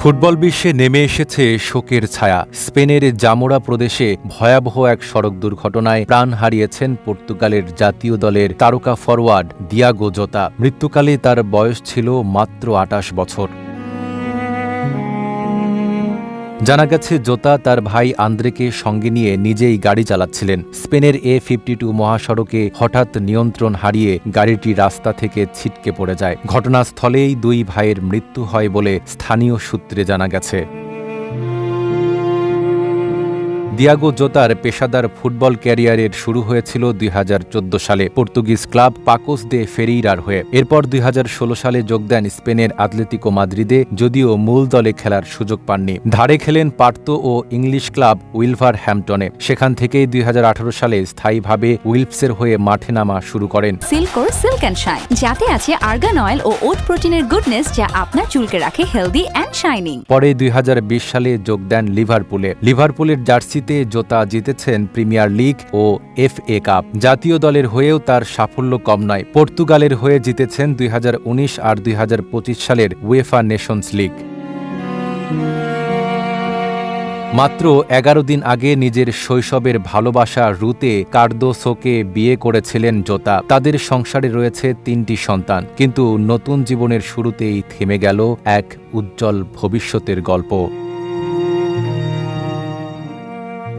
Football বিশ্বে নেমে এসেছে শোকের ছায়া। স্পেনের জামোরা প্রদেশে ভয়াবহ এক সড়ক দুর্ঘটনায় প্রাণ হারিয়েছেন পর্তুগালের জাতীয় দলের তারকা ফরওয়ার্ড দিয়াগো জোতা। মৃত্যুকালে তার বয়স ছিল মাত্র আটাশ বছর। জানা গেছে, জোতা তার ভাই আন্দ্রেকে সঙ্গে নিয়ে নিজেই গাড়ি চালাচ্ছিলেন। স্পেনের এ ফিফটি টু মহাসড়কে হঠাৎ নিয়ন্ত্রণ হারিয়ে গাড়িটি রাস্তা থেকে ছিটকে পড়ে যায়। ঘটনাস্থলেই দুই ভাইয়ের মৃত্যু হয় বলে স্থানীয় সূত্রে জানা গেছে। দিয়াগো জোতার পেশাদার ফুটবল ক্যারিয়ারের শুরু হয়েছিল দুই হাজার চোদ্দ সালে। পর্তুগিজ ক্লাব পাকোস দে ফেরিরার হয়ে। এরপর দুই হাজার ষোলো সালে যোগ দেন স্পেনের আতলেতিকো মাদ্রিদে যদিও মূল দলে খেলার সুযোগ পাননি। ধারে খেলেন পার্তো ও ইংলিশ ক্লাব উইলভার হ্যাম্পটনে সেখান থেকেই দুই হাজার আঠারো সালে স্থায়ীভাবে উইলফসের হয়ে মাঠে নামা শুরু করেন। সিল্কোর সিল্ক অ্যান্ড শাইন যাতে আছে আর্গান অয়েল ও ওট প্রোটিনের গুডনেস যা আপনার চুলকে রাখে হেলদি অ্যান্ড শাইনিং। পরে দুই হাজার বিশ সালে যোগ দেন লিভারপুলে। লিভারপুলের জার্সিতে জোতা জিতেছেন প্রিমিয়ার লিগ ও এফ এ কাপ। জাতীয় দলের হয়েও তার সাফল্য কম নয়। পর্তুগালের হয়ে জিতেছেন দুই হাজার উনিশ আর দুই হাজার পঁচিশ সালের উয়েফা নেশনস লিগ। মাত্র এগারো দিন আগে নিজের শৈশবের ভালোবাসা রুতে কার্দোসোকে বিয়ে করেছিলেন জোতা। তাদের সংসারে রয়েছে তিনটি সন্তান। কিন্তু নতুন জীবনের শুরুতেই থেমে গেল এক উজ্জ্বল ভবিষ্যতের গল্প।